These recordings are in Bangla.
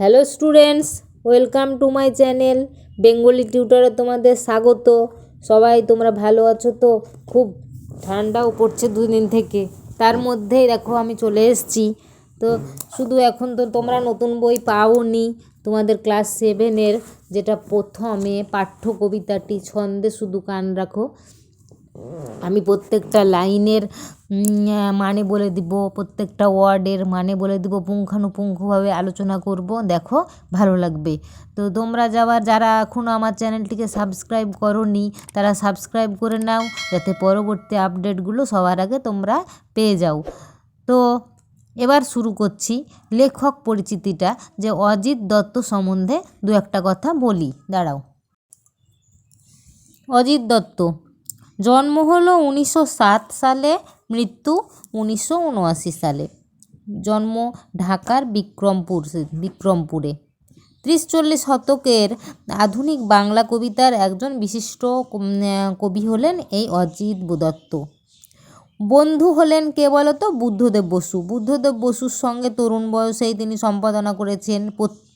Hello students, welcome to my channel. Bengali টিউটারে তোমাদের স্বাগত। সবাই তোমরা ভালো আছো তো? খুব ঠান্ডাও পড়ছে দুদিন থেকে। তার মধ্যেই দেখো আমি চলে এসেছি। তো শুধু এখন তো তোমরা নতুন বই পাওনি। তোমাদের ক্লাস সেভেনের যেটা প্রথমে পাঠ্য কবিতাটি ছন্দে শুধু কান রাখো। আমি প্রত্যেকটা লাইনের মানে বলে দিব, প্রত্যেকটা ওয়ার্ডের মানে বলে দিব, পুঙ্খানুপুঙ্খভাবে আলোচনা করব। দেখো, ভালো লাগবে। তো তোমরা যাওয়ার যারা এখনও আমার চ্যানেলটিকে সাবস্ক্রাইব করনি, তারা সাবস্ক্রাইব করে নাও, যাতে পরবর্তী আপডেটগুলো সবার আগে তোমরা পেয়ে যাও। তো এবার শুরু করছি লেখক পরিচিতিটা, যে অজিত দত্ত সম্বন্ধে দু একটা কথা বলি। দাঁড়াও। অজিত দত্ত জন্ম হলো উনিশশো সাত সালে, মৃত্যু উনিশশো উনআশি সালে। জন্ম ঢাকার বিক্রমপুর, বিক্রমপুরে। ত্রিশ চল্লিশ শতকের আধুনিক বাংলা কবিতার একজন বিশিষ্ট কবি হলেন এই অজিত দত্ত বন্ধু হলেন কে বলতো? বুদ্ধদেব বসু। বুদ্ধদেব বসুর সঙ্গে তরুণ বয়সেই তিনি সম্পাদনা করেছেন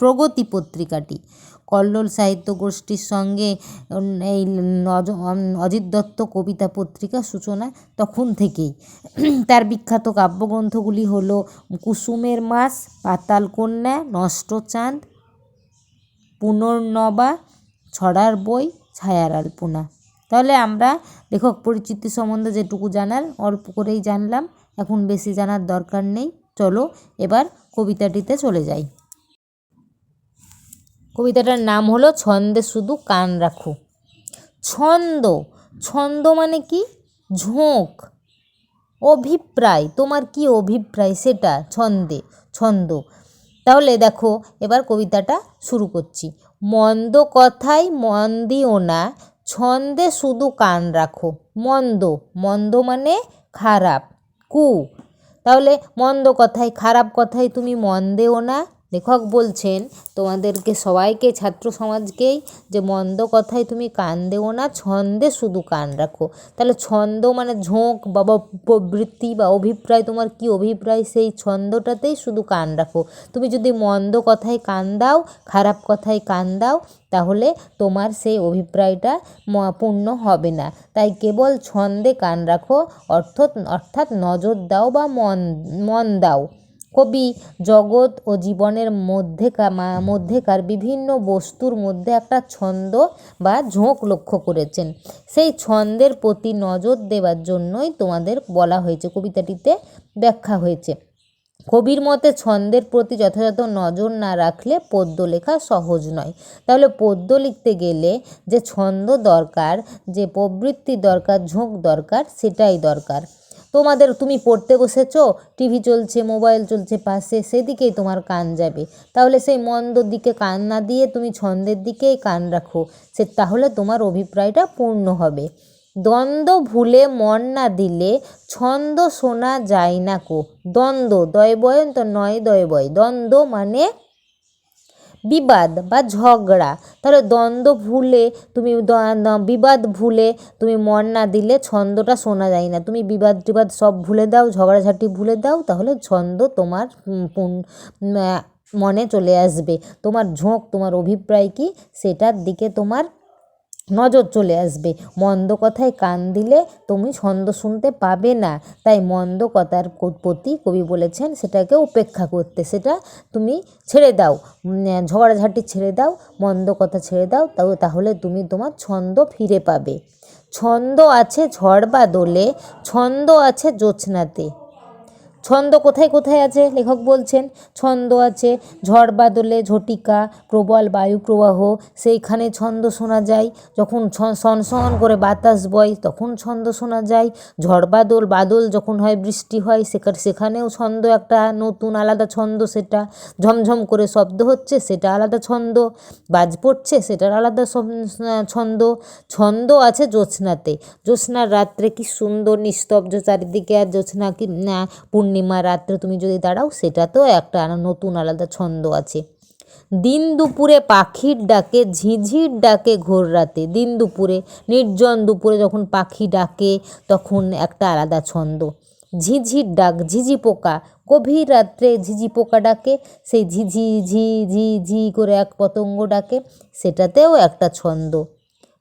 প্রগতি পত্রিকাটি। কল্লোল সাহিত্য গোষ্ঠীর সঙ্গে এই অজিত দত্ত কবিতা পত্রিকা সূচনা তখন থেকেই। তার বিখ্যাত কাব্যগ্রন্থগুলি হলো কুসুমের মাস, পাতাল কন্যা নষ্ট চাঁদ পুনর্নবা, ছড়ার বই, ছায়ার আলপনা। তাহলে আমরা লেখক পরিচিতি সম্বন্ধে যেটুকু জানার, অল্প করেই জানলাম। এখন বেশি জানার দরকার নেই। চলো এবার কবিতাটিতে চলে যাই। কবিতাটার নাম হলো ছন্দে শুধু কান রাখো। ছন্দ ছন্দ মানে কি? ঝোঁক। অভিপ্রায়, তোমার কি অভিপ্রায় সেটা? ছন্দে, ছন্দ। তাহলে দেখো, এবার কবিতাটা শুরু করছি। মন্দ কথাই মন দিও না, ছন্দে শুধু কান রাখো। মন্দ মন্দ মানে খারাপ, কু। তাহলে মন্দ কথায়, খারাপ কথায় তুমি মন দেও না লেখক বলছেন, তোমাদেরকে সবাইকে, ছাত্র সমাজকেই যে মন্দ কথায় তুমি কান দেও না, ছন্দে শুধু কান রাখো। তাহলে ছন্দ মানে ঝোঁক বা প্রবৃত্তি বা অভিপ্রায়, তোমার কি অভিপ্রায়? সেই ছন্দটাতেই শুধু কান রাখো। তুমি যদি মন্দ কথায় কান দাও, খারাপ কথায় কান দাও, তাহলে তোমার সেই অভিপ্রায়টা পূর্ণ হবে না। তাই কেবল ছন্দে কান রাখো অর্থাৎ অর্থাৎ নজর দাও বা মন মন দাও। কবি জগৎ ও জীবনের মধ্যেকার মা- মধ্যেকার বিভিন্ন বস্তুর মধ্যে একটা ছন্দ বা ঝোঁক লক্ষ্য করেছেন। সেই ছন্দের প্রতি নজর দেওয়ার জন্যই তোমাদের বলা হয়েছে, কবিতাটিতে ব্যাখ্যা হয়েছে। কবির মতে ছন্দের প্রতি যথাযথ নজর না রাখলে পদ্য লেখা সহজ নয়। তাহলে পদ্য লিখতে গেলে যে ছন্দ দরকার, যে প্রবৃত্তি দরকার, ঝোঁক দরকার, সেটাই দরকার। তোমাদের তুমি পড়তে বসেছো টিভি চলছে মোবাইল চলছে, পাশে সেদিকেই তোমার কান যাবে। তাহলে সেই মন্দর দিকে কান না দিয়ে তুমি ছন্দের দিকেই কান রাখো। সে তাহলে তোমার অভিপ্রায়টা পূর্ণ হবে। দ্বন্দ্ব ভুলে মন না দিলে ছন্দ শোনা যায় না কো। দ্বন্দ্ব, দয়বয়ন্ত নয় দয়বয়। দ্বন্দ্ব মানে বিবাদ বা ঝগড়া, তাহলে দ্বন্দ্ব ভুলে তুমি বিবাদ ভুলে তুমি মন না দিলে ছন্দটা শোনা যায় না। তুমি বিবাদ টিবাদ সব ভুলে দাও, ঝগড়াঝাটি ভুলে দাও, তাহলে ছন্দ তোমার মনে চলে আসবে। তোমার ঝোঁক, তোমার অভিপ্রায় কি? সেটার দিকে তোমার নজর চলে আসবে। মন্দ কথায় কান দিলে তুমি ছন্দ শুনতে পাবে না। তাই মন্দ কথার প্রতি কবি বলেছেন সেটাকে উপেক্ষা করতে। সেটা তুমি ছেড়ে দাও ঝগড়াঝাটি ছেড়ে দাও, মন্দ কথা ছেড়ে দাও তাও তাহলে তুমি তোমার ছন্দ ফিরে পাবে। ছন্দ আছে ঝড় বা দোলে, ছন্দ আছে জ্যোৎস্নাতে ছন্দ কোথায় কোথায় আছে? লেখক বলছেন, ছন্দ আছে ঝড় বাদলে ঝটিকা, প্রবল বায়ু প্রবাহ, সেইখানে ছন্দ শোনা যায়। যখন সনসন করে বাতাস বয়, তখন ছন্দ শোনা যায়। ঝড় বাদল বাদল যখন হয়, বৃষ্টি হয়, সেখানে সেখানেও ছন্দ একটা নতুন আলাদা ছন্দ সেটা। ঝমঝম করে শব্দ হচ্ছে, সেটা আলাদা ছন্দ। বাজ পড়ছে, সেটার আলাদা ছন্দ। ছন্দ আছে জ্যোৎস্নাতে। জ্যোৎস্নার রাত্রে কি সুন্দর নিস্তব্ধ চারিদিকে, আর জ্যোৎস্না কি না পূর্ণিমা রাত্রে তুমি যদি দাঁড়াও সেটাতেও একটা নতুন আলাদা ছন্দ আছে। দিন দুপুরে পাখির ডাকে, ঝিঝির ডাকে ঘোর রাতে। দিন দুপুরে, নির্জন দুপুরে যখন পাখি ডাকে, তখন একটা আলাদা ছন্দ। ঝিঝির ডাক, ঝিঝি পোকা, গভীর রাত্রে ঝিঝি পোকা ডাকে, সেই ঝিঝি, ঝি ঝি ঝি করে এক পতঙ্গ ডাকে, সেটাতেও একটা ছন্দ।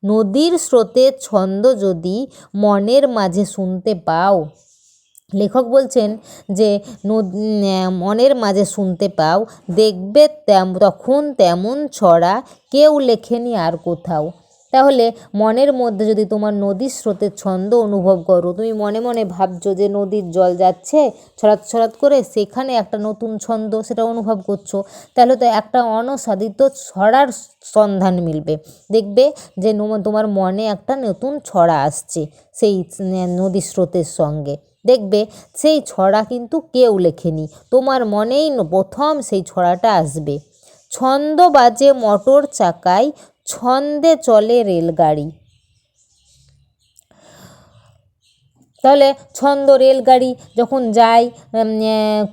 নদীর স্রোতের ছন্দ যদি মনের মাঝে শুনতে পাও লেখক বলছেন যে মনের মাঝে শুনতে পাও, দেখবে তখন তেমন ছড়া, কেউ লেখেনি আর কোথাও। তাহলে মনের মধ্যে যদি তোমার নদীর স্রোতের ছন্দ অনুভব করো, তুমি মনে মনে ভাবছ যে নদীর জল যাচ্ছে ছড়াত ছড়াত করে সেখানে একটা নতুন ছন্দ সেটা অনুভব করছ, তাহলে তো একটা অনসাধিত ছড়ার সন্ধান মিলবে। দেখবে যে তোমার মনে একটা নতুন ছড়া আসছে সেই নদীর স্রোতের সঙ্গে। দেখবে সেই ছড়া কিন্তু কেউ লেখেনি। তোমার মনেই প্রথম সেই ছড়াটা আসবে। ছন্দ বাজে মোটর চাকায়, ছন্দে চলে রেলগাড়ি। তাহলে ছন্দ রেলগাড়ি যখন যায়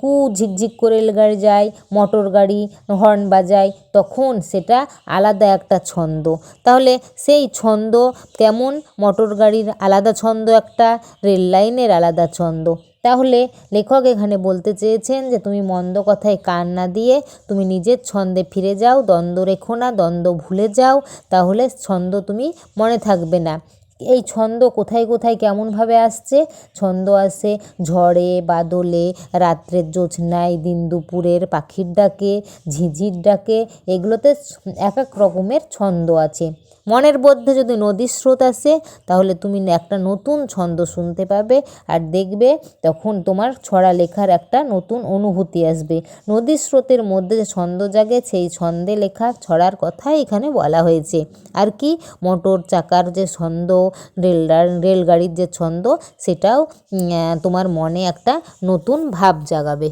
কু ঝিকঝিক করে রেলগাড়ি যায়, মোটর গাড়ি, হর্ন বাজায়, তখন সেটা আলাদা একটা ছন্দ। তাহলে সেই ছন্দ কেমন মোটর গাড়ির আলাদা ছন্দ একটা, রেল লাইনের আলাদা ছন্দ। তাহলে লেখক এখানে বলতে চেয়েছেন যে, তুমি মন্দ কথায় কান না দিয়ে তুমি নিজের ছন্দে ফিরে যাও, দ্বন্দ্ব রেখো না, দ্বন্দ্ব ভুলে যাও, তাহলে ছন্দ তুমি মনে থাকবে না। এই ছন্দ কোথায় কোথায় কেমনভাবে আসছে? ছন্দ আসে ঝড়ে, বাদলে, রাত্রের জোছনায় দিন দুপুরের পাখির ডাকে, ঝিঝির ডাকে, এগুলোতে এক এক রকমের ছন্দ আছে। মনের মধ্যে যদি নদীর স্রোত আসে, তাহলে তুমি একটা নতুন ছন্দ শুনতে পাবে আর দেখবে তখন তোমার ছড়া লেখার একটা নতুন অনুভূতি আসবে। নদীর স্রোতের মধ্যে যে ছন্দ জাগে, সেই ছন্দে লেখা ছড়ার কথাই এখানে বলা হয়েছে। আর কি? মোটর চাকার যে ছন্দ রেল রেলগাড়ির যে ছন্দ, সেটাও তোমার মনে একটা নতুন ভাব জাগাবে।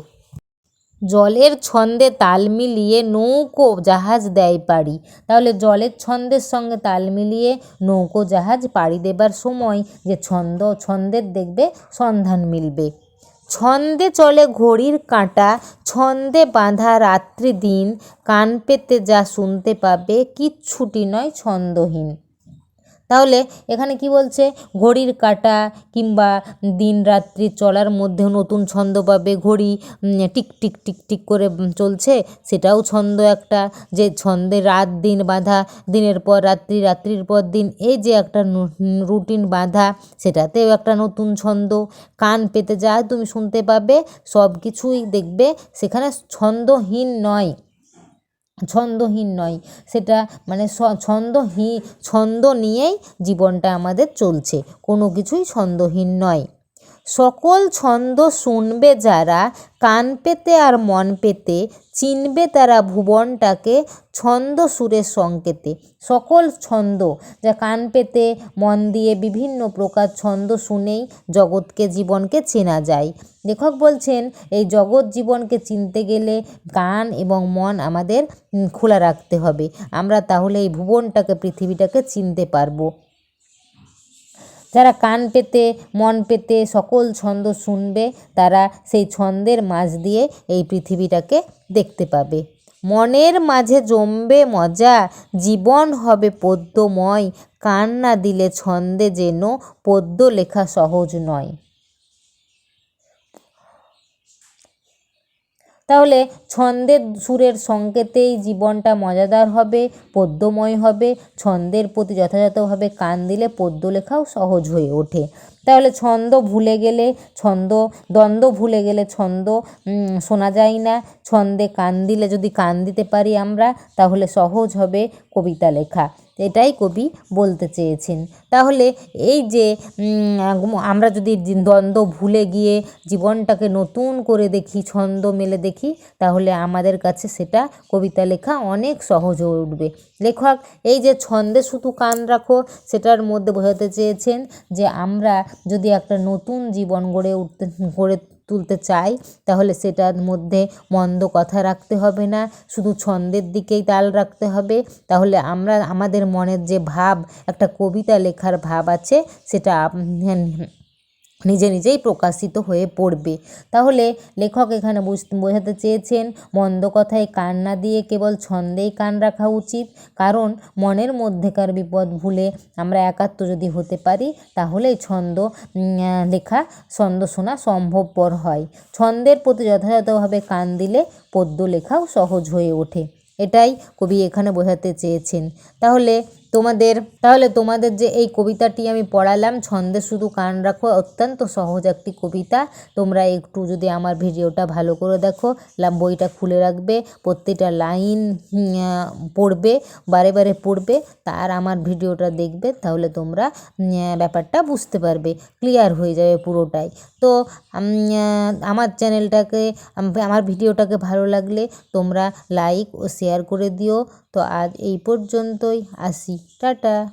জলের ছন্দে তাল মিলিয়ে নৌকো, জাহাজ দেয় পাড়ি। তাহলে জলের ছন্দের সঙ্গে তাল মিলিয়ে নৌকো, জাহাজ পাড়ি দেবার সময় যে ছন্দ, ছন্দের দেখবে সন্ধান মিলবে। ছন্দে চলে ঘড়ির কাঁটা, ছন্দে বাঁধা রাত্রি দিন, কান পেতে যা শুনতে পাবে, কিচ্ছুটি নয় ছন্দহীন। তাহলে এখানে কি বলছে? ঘড়ির কাঁটা কিংবা দিন রাত্রি চলার মধ্যেও নতুন ছন্দ পাবে। ঘড়ি টিক টিক টিক টিক করে চলছে। সেটাও ছন্দ একটা। যে ছন্দে রাত দিন বাঁধা, দিনের পর রাত্রি, রাত্রির পর দিন, এই যে একটা রুটিন বাঁধা, সেটাতেও একটা নতুন ছন্দ। কান পেতে যা তুমি শুনতে পাবে সব কিছুই দেখবে। সেখানে ছন্দহীন নয়। ছন্দহীন নয় সেটা মানে ছন্দহীন ছন্দ নিয়েই জীবনটা আমাদের চলছে। কোনো কিছুই ছন্দহীন নয়। সকল ছন্দ শুনবে যারা, কান পেতে আর মন পেতে, চিনবে তারা ভুবনটাকে, ছন্দ সুরের সংকেতে। সকল ছন্দ, যা কান পেতে, মন দিয়ে বিভিন্ন প্রকার ছন্দ শুনেই জগৎকে, জীবনকে চেনা যায়। লেখক বলছেন, এই জগৎ জীবনকে চিনতে গেলে কান এবং মন আমাদের খোলা রাখতে হবে। আমরা তাহলে এই ভুবনটাকে, পৃথিবীটাকে চিনতে পারব। যারা কান পেতে, মন পেতে সকল ছন্দ শুনবে, তারা সেই ছন্দের মাঝ দিয়ে এই পৃথিবীটাকে দেখতে পাবে। মনের মাঝে জমবে মজা, জীবন হবে পদ্যময় কান না দিলে ছন্দে যেন পদ্য লেখা সহজ নয়। তাহলে ছন্দের সুরের সংকেতেই জীবনটা মজাদার হবে, পদ্যময় হবে। ছন্দের প্রতি যথাযথভাবে কান দিলে পদ্য লেখাও সহজ হয়ে ওঠে। তাহলে ছন্দ ভুলে গেলে ছন্দ, দ্বন্দ্ব ভুলে গেলে ছন্দ শোনা যায় না। ছন্দে কান দিলে যদি কান দিতে পারি আমরা, তাহলে সহজ হবে কবিতা লেখা। এটাই কবি বলতে চেয়েছেন। তাহলে এই যে আমরা যদি দ্বন্দ্ব ভুলে গিয়ে জীবনটাকে নতুন করে দেখি, ছন্দ মেলে দেখি, তাহলে আমাদের কাছে সেটা কবিতা লেখা অনেক সহজ হয়ে উঠবে। লেখক, এই যে ছন্দে শুধু কান রাখো, সেটার মধ্যে বোঝাতে চেয়েছেন যে আমরা যদি একটা নতুন জীবন গড়ে উঠতে, গড়ে তুলতে চাই, তাহলে সেটার মধ্যে মন্দ কথা রাখতে হবে না, শুধু ছন্দের দিকেই তাল রাখতে হবে। তাহলে আমরা, আমাদের মনের যে ভাব, একটা কবিতা লেখার ভাব আছে, সেটা নিজে নিজেই প্রকাশিত হয়ে পড়বে। তাহলে লেখক এখানে বুঝ- বোঝাতে চেয়েছেন, মন্দ কথায় কান না দিয়ে কেবল ছন্দেই কান রাখা উচিত, কারণ মনের মধ্যেকার বিপদ ভুলে আমরা একাত্ম যদি হতে পারি তাহলে ছন্দ লেখা, ছন্দ শোনা সম্ভবপর হয়। ছন্দের প্রতি যথাযথভাবে কান দিলে পদ্য লেখাও সহজ হয়ে ওঠে। এটাই কবি এখানে বোঝাতে চেয়েছেন। তাহলে তোমাদের, তাহলে তোমাদের যে এই কবিতাটি আমি পড়ালাম, ছন্দে শুধু কান রাখো, অত্যন্ত সহজ একটি কবিতা। তোমরা একটু যদি আমার ভিডিওটা ভালো করে দেখো বইটা খুলে রাখবে, প্রত্যেকটা লাইন পড়বে, বারে বারে পড়বে, তার আমার ভিডিওটা দেখবে, তাহলে তোমরা ব্যাপারটা বুঝতে পারবে, ক্লিয়ার হয়ে যাবে পুরোটাই। তো আমার চ্যানেলটাকে আমার ভিডিওটাকে ভালো লাগলে তোমরা লাইক ও শেয়ার করে দিও। তো আজ এই পর্যন্তই, আসি। 这儿的